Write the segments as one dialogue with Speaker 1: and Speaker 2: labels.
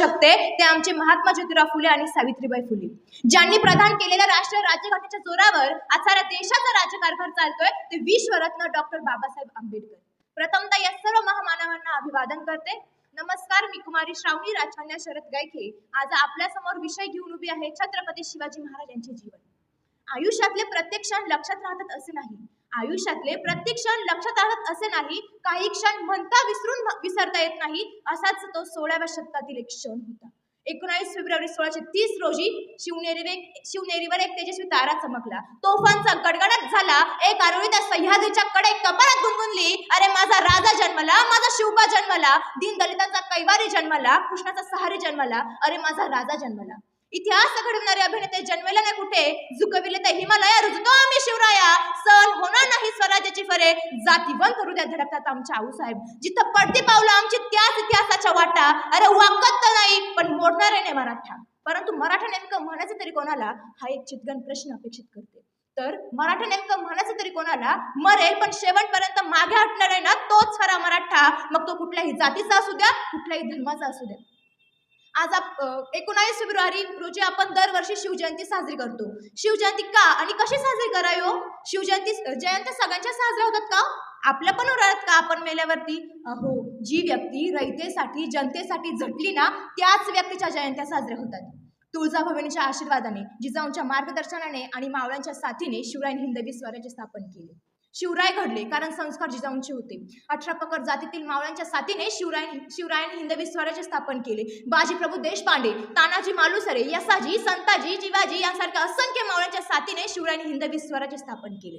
Speaker 1: शकते ते आमचे महात्मा ज्योतिराव फुले आणि सावित्रीबाई फुले. ज्यांनी प्रदान केलेल्या राष्ट्रीय राज्यघटनेच्या जोरावर आज साऱ्या देशाचा राज्यकारभार चालतोय ते विश्वरत्न डॉक्टर बाबासाहेब आंबेडकर. प्रथमतः या सर्व महामानवांना अभिवादन करते. नमस्कार मी कुमारी श्रावणी राजकन्या शरद गायके. आज आपल्यासमोर विषय घेऊन उभी आहे छत्रपती शिवाजी महाराज यांचे जीवन. आयुष्यातले प्रत्येक क्षण लक्षात राहतात असे नाही. आयुष्यातले प्रत्येक क्षण लक्षात राहत असे नाही. काही क्षण म्हणता विसरून विसरता येत नाही असाच तो सोळाव्या शतकातील एक क्षण होता. एकोणावीस फेब्रुवारी सोळाशे तीस रोजी शिवनेरी शिवनेरीवर एक तेजस्वी तारा चमकला. तोफांचा गडगडाट झाला. एक आरोळी त्या सह्याद्रीच्या कडे कपाळात गुणगुणली. अरे माझा राजा जन्मला माझा शिवबा जन्मला दीन दलितांचा कैवारी जन्मला कृष्णाचा सहारी जन्मला. अरे माझा राजा जन्मला. इतिहास घडवणारे अभिनेते जन्मेला नाही कुठे झुकविले ते हिमालया रुजतो आम्ही शिवराया. सण होणार नाही स्वराज्याची फरे. जातीवंत हृदय धडकतात आमच्या आऊसाहेब जिथं पडती पावलं आमची त्याच इतिहासाच्या वाटा. अरे वाकत तर नाही पण मोडणारे नाही मराठा. परंतु मराठा नेमकं म्हणायचं तरी कोणाला? हा एक चितगण प्रश्न अपेक्षित करते. तर मराठा नेमकं म्हणायचं तरी कोणाला? मरेल पण शेवटपर्यंत मागे हटणार आहे ना तोच खरा मराठा. मग तो कुठल्याही जातीचा असू द्या कुठल्याही धर्माचा असू द्या. आज आप एकोणावीस फेब्रुवारी रोजी आपण दरवर्षी शिवजयंती साजरी करतो. शिवजयंती का आणि कशी साजरी करावी हो? शिवजयंती जयंती सगळ्यांच्या साजऱ्या होतात का? आपल्या पण उराळत का आपण मेल्यावरती? अहो जी व्यक्ती रयतेसाठी जनतेसाठी झटली ना त्याच व्यक्तीच्या जयंत्या साजऱ्या होतात. तुळजाभवानीच्या आशीर्वादाने जिजाऊंच्या मार्गदर्शनाने आणि मावळ्यांच्या साथीने शिवरायांनी हिंदवी स्वराज्य स्थापन केले. शिवराय घडले कारण संस्कार जिजाऊंचे होते. अठरा पकड जातीतील मावळ्यांच्या साथीने शिवराय शिवरायाने हिंदवी स्वराज्य स्थापन केले. बाजीप्रभू देशपांडे तानाजी मालुसरे यसाजी संताजी जिवाजी यांसारख्या असंख्य मावळ्यांच्या साथीने शिवरायाने हिंदवी स्वराज्य स्थापन केले.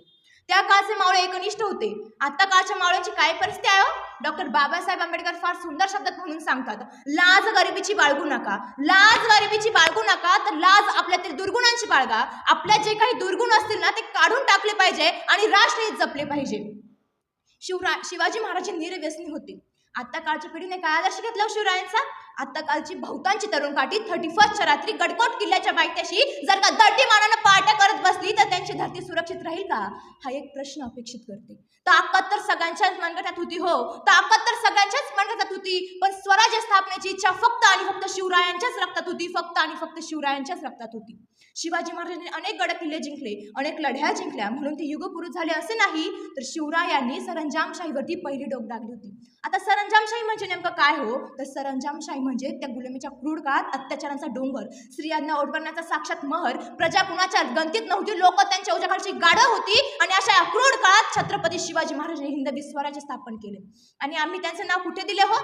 Speaker 1: त्या काळचे मावळे एकनिष्ठ होते. आता काळच्या मावळ्यांची काय परिस्थिती आहे हो? डॉक्टर बाबासाहेब आंबेडकर फार सुंदर शब्दात म्हणून सांगतात. लाज गरिबीची बाळगू नका. लाज गरिबीची बाळगू नका तर लाज आपल्यातील दुर्गुणांची बाळगा. आपल्या जे काही दुर्गुण असतील ना ते काढून टाकले पाहिजे आणि राष्ट्रहित जपले पाहिजे. शिवरा शिवाजी महाराजांची निर्व्यसनी होते. आता काळच्या पिढीने काय आदर्श घेतला हो शिवरायांचा? आता कालची बहुतांची तरुण काठी थर्टी फर्स्टच्या रात्री गडकोट किल्ल्याच्या बायत्याशी जर का दर्टी मानानं पार्ट्या करत बसली तर त्यांची धरती सुरक्षित राहील का? हा एक प्रश्न अपेक्षित करते. ताकद तर सगळ्यांच्याच मनगटात होती हो. ताकद तर सगळ्यांच्याच मनगटात होती. पण स्वराज्य स्थापनेची इच्छा फक्त आणि फक्त शिवरायांच्याच रक्तात होती. फक्त आणि फक्त शिवरायांच्याच रक्तात होती. शिवाजी महाराजांनी अनेक गड किल्ले जिंकले अनेक लढ्या जिंकल्या. म्हणून ते युगपुरुष झाले असे नाही तर शिवरायांनी सरंजामशाहीवरती पहिली डोक डागली होती. आता सरंजामशाही म्हणजे नेमकं काय हो? तर सरंजामशाही म्हणजे त्या गुलामीच्या क्रूर काळात अत्याचारांचा डोंगर स्त्रियांना ओढवण्याचा साक्षात महर प्रजा कुणाच्या गंतीत नव्हती लोक त्यांच्या उजाखालची गाडं होती आणि अशा या काळात छत्रपती शिवाजी महाराजांनी हिंदवी स्वराज्य स्थापन केले. आणि आम्ही त्यांचं नाव कुठे दिले हो?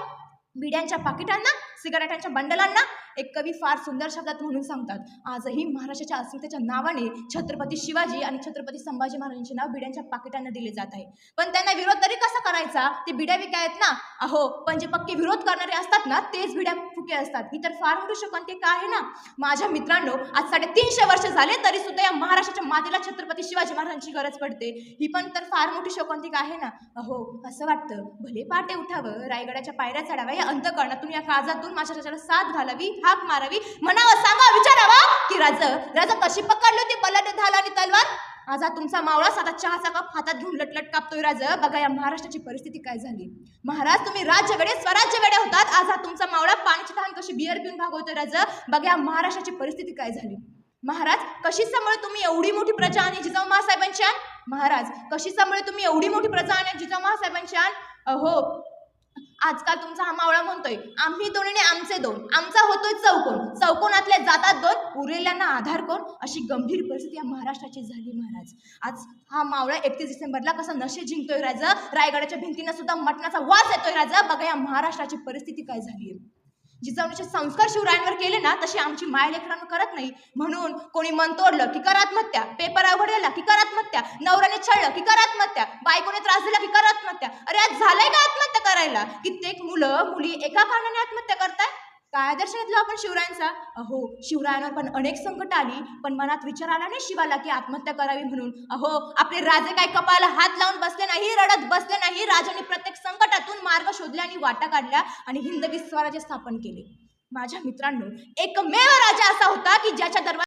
Speaker 1: बिड्यांच्या पाकिटांना सिगारेटांच्या बंडलांना? एक कवी फार सुंदर शब्दात म्हणून सांगतात आजही महाराष्ट्राच्या अस्मितेच्या नावाने छत्रपती शिवाजी आणि छत्रपती संभाजी महाराजांचे नाव बिड्यांच्या पाकिटांना दिले जात आहे. पण त्यांना विरोध तरी कसा करायचा? ते बिड्या विकाय आहेत ना? अहो पण जे पक्के विरोध करणारे असतात ना तेच बिड्या फुके असतात. ही तर फार मोठी शोकांतिका आहे ना? माझ्या मित्रांनो आज साडेतीनशे वर्ष झाले तरी सुद्धा या महाराष्ट्राच्या मातेला छत्रपती शिवाजी महाराजांची गरज पडते. ही पण तर फार मोठी शोकांतिका आहे ना? अहो असं वाटतं भले पाटे उठावं रायगडाच्या पायऱ्या चढाव्या या अंतकरणातून या काळजातून माझ्या साथ घालावी हाक मारावी. म्हणावं सांगा विचारावा की राज राजा कशी पकडली होती बलट ढाल आणि तलवार? आज तुमचा मावळा साधा चहाचा कप हातात घेऊन लटलट कापतोय राज. बघा या महाराष्ट्राची परिस्थिती काय झाली. महाराज तुम्ही राज्य वेडे स्वराज्य होतात. आज हा तुमचा मावळा पाण्याची तहान कशी बियर पिऊन भागवतोय राज? बघा या महाराष्ट्राची परिस्थिती काय झाली. महाराज कशी सांभाळ तुम्ही एवढी मोठी प्रजा आणि जिजाऊ महासाहेबांची आण? महाराज कशी सांभाळ तुम्ही एवढी मोठी प्रजा आणि जिजाऊ महासाहेबांची आण? अहो आजकाल तुमचा हा मावळा म्हणतोय आम्ही दोन आणि आमचे दोन. आमचा होतोय चौकोन. चौकोनातल्या जातात दोन उरलेल्यांना आधार कोण? अशी गंभीर परिस्थिती या महाराष्ट्राची झाली महाराज. आज हा मावळा एकतीस डिसेंबरला कसा नशे जिंकतोय राजा? रायगडाच्या भिंतीनं सुद्धा मटणाचा वास येतोय राजा. बघा या महाराष्ट्राची परिस्थिती काय झाली आहे जिजाऊचे संस्कार शिवरायांवर केले ना तशी आमची माय लेकरांवर करत नाही. म्हणून कोणी मन तोडलं की कर आत्महत्या. पेपर अवघडला की कर आत्महत्या. नवऱ्याने छळलं की कर आत्महत्या. बायकोने त्रास दिला की कर आत्महत्या. अरे आज झालंय का आत्महत्या करायला? कित्येक मुलं मुली एका कारणाने आत्महत्या करताय. काय आदर्श घेतला आपण शिवरायांचा अहो शिवरायांवर पण अनेक संकट आली पण मनात विचार आला नाही शिवाला की आत्महत्या करावी म्हणून. अहो आपले राजे काय कपाला हात लावून बसले नाही रडत बसले नाही राजाने प्रत्येक संकटातून मार्ग शोधले आणि वाटा काढल्या आणि हिंदवी स्वराज्य स्थापन केले. माझ्या मित्रांनो एकमेव राजा असा होता की ज्याच्या दरबार